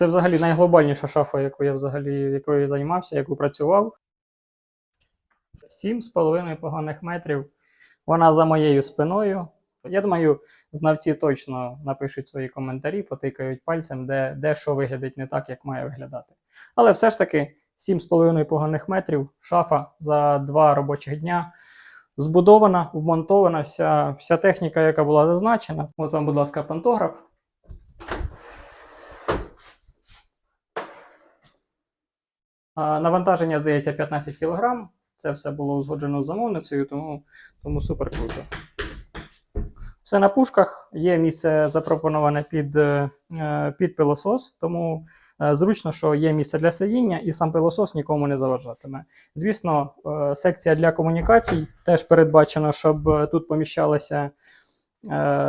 Це взагалі найглобальніша шафа, яку я взагалі якою я займався, яку працював. Сім з половиною поганих метрів. Вона за моєю спиною. Я думаю, знавці точно напишуть свої коментарі, потикають пальцем, де, де що виглядить не так, як має виглядати. Але все ж таки 7,5 поганих метрів, шафа за два робочих дня. Збудована, вмонтована вся, вся техніка, яка була зазначена. От вам, будь ласка, пантограф. Навантаження, здається, 15 кг. Це все було узгоджено з замовницею, тому, тому супер круто. Все на пушках. Є місце запропоноване під, е, під пилосос, тому е, зручно, що є місце для сидіння, і сам пилосос нікому не заважатиме. Звісно, е, секція для комунікацій теж передбачено, щоб тут поміщалася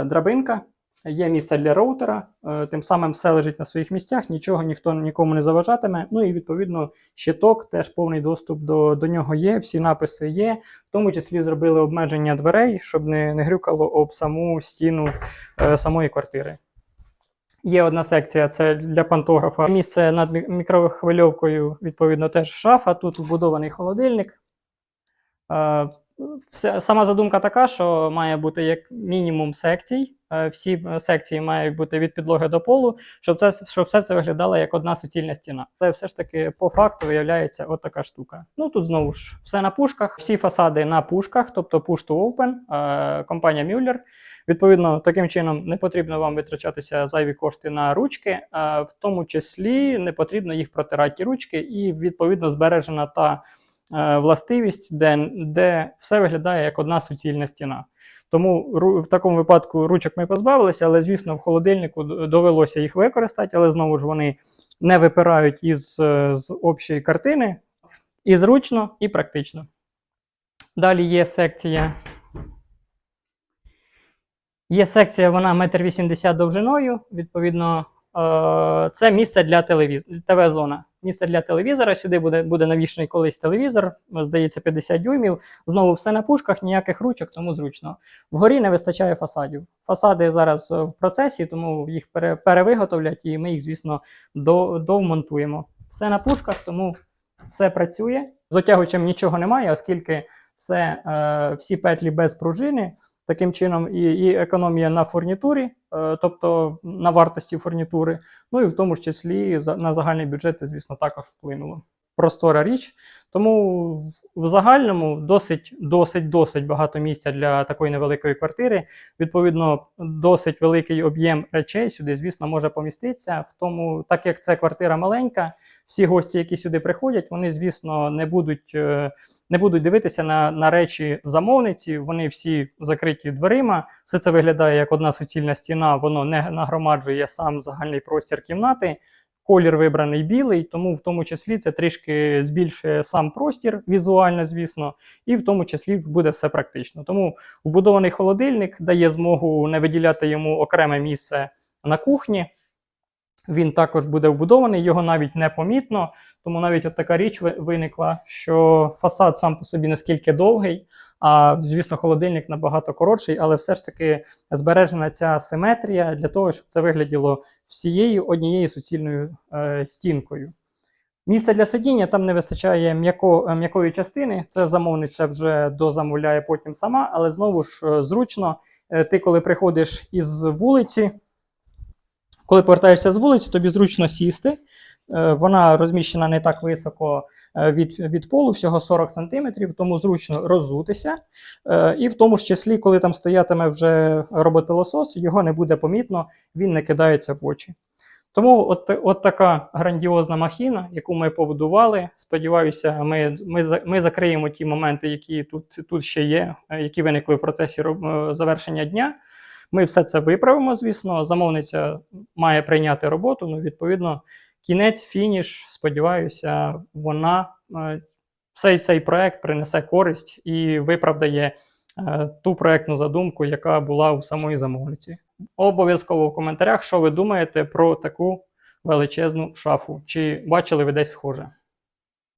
драбинка. Є місце для роутера, е, тим самим все лежить на своїх місцях, нічого ніхто нікому не заважатиме. Ну і відповідно щиток, теж повний доступ до, до нього є, всі написи є. В тому числі зробили обмеження дверей, щоб не, не грюкало об саму стіну е, самої квартири. Є одна секція, це для пантографа. Місце над мікрохвильовкою, відповідно, теж шафа. Тут вбудований холодильник. Е, Вся, сама задумка така, що має бути як мінімум секцій. Е, Всі е, секції мають бути від підлоги до полу, щоб це щоб все це виглядало як одна суцільна стіна. Але все ж таки по факту виявляється от така штука. Ну тут знову ж все на пушках, всі фасади на пушках, тобто push to open, е, компанія Müller. Відповідно, таким чином не потрібно вам витрачатися зайві кошти на ручки, в тому числі не потрібно їх протирати ті ручки, і відповідно збережена та властивість, де, де все виглядає як одна суцільна стіна. Тому в такому випадку ручок ми позбавилися, але звісно, в холодильнику довелося їх використати, але знову ж вони не випирають із е, з общої картини. І зручно, і практично. Далі є секція. Є секція, вона 1,80 м довжиною. Відповідно, е, це місце для. ТВ-зона. Місце для телевізора. Сюди буде, буде навішений колись телевізор, здається, 50 дюймів. Знову все на пушках, ніяких ручок, тому зручно. Вгорі не вистачає фасадів. Фасади зараз в процесі, тому їх пере, перевиготовлять, і ми їх, звісно, до, довмонтуємо. Все на пушках, тому все працює. З отягувачем нічого немає, оскільки все, е, всі петлі без пружини. Таким чином, і, і економія на фурнітурі, е, тобто на вартості фурнітури, ну і в тому ж числі на загальний бюджет, звісно, також вплинуло. Простора річ. Тому в загальному досить, досить, досить багато місця для такої невеликої квартири. Відповідно, досить великий об'єм речей сюди, звісно, може поміститися. В тому, так як це квартира маленька, всі гості, які сюди приходять, вони, звісно, не будуть, е, не будуть дивитися на, на речі замовниці. Вони всі закриті дверима. Все це виглядає як одна суцільна стіна, воно не нагромаджує сам загальний простір кімнати. Колір вибраний білий, тому в тому числі це трішки збільшує сам простір візуально, звісно, і в тому числі буде все практично. Тому вбудований холодильник дає змогу не виділяти йому окреме місце на кухні. Він також буде вбудований, його навіть не помітно. Тому навіть от така річ виникла, що фасад сам по собі наскільки довгий, а звісно, холодильник набагато коротший, але все ж таки збережена ця симетрія для того, щоб це вигляділо всією однією суцільною е, стінкою. Місця для сидіння там не вистачає е, м'якої частини. Це замовниця вже дозамовляє потім сама, але знову ж е, зручно. Е, Ти, коли приходиш із вулиці, коли повертаєшся з вулиці, тобі зручно сісти. Е, Вона розміщена не так високо е, від, від полу, всього 40 см, тому зручно роззутися. Е, І в тому ж числі, коли там стоятиме вже робот-пилосос, його не буде помітно, він не кидається в очі. Тому от, от така грандіозна махіна, яку ми побудували. Сподіваюся, ми, ми, ми закриємо ті моменти, які тут, тут ще є, які виникли в процесі завершення дня. Ми все це виправимо, звісно. Замовниця має прийняти роботу. Ну, відповідно, кінець, фініш. Сподіваюся, вона е, цей, цей проект принесе користь і виправдає е, ту проектну задумку, яка була у самої замовниці. Обов'язково в коментарях, що ви думаєте про таку величезну шафу. Чи бачили ви десь схоже?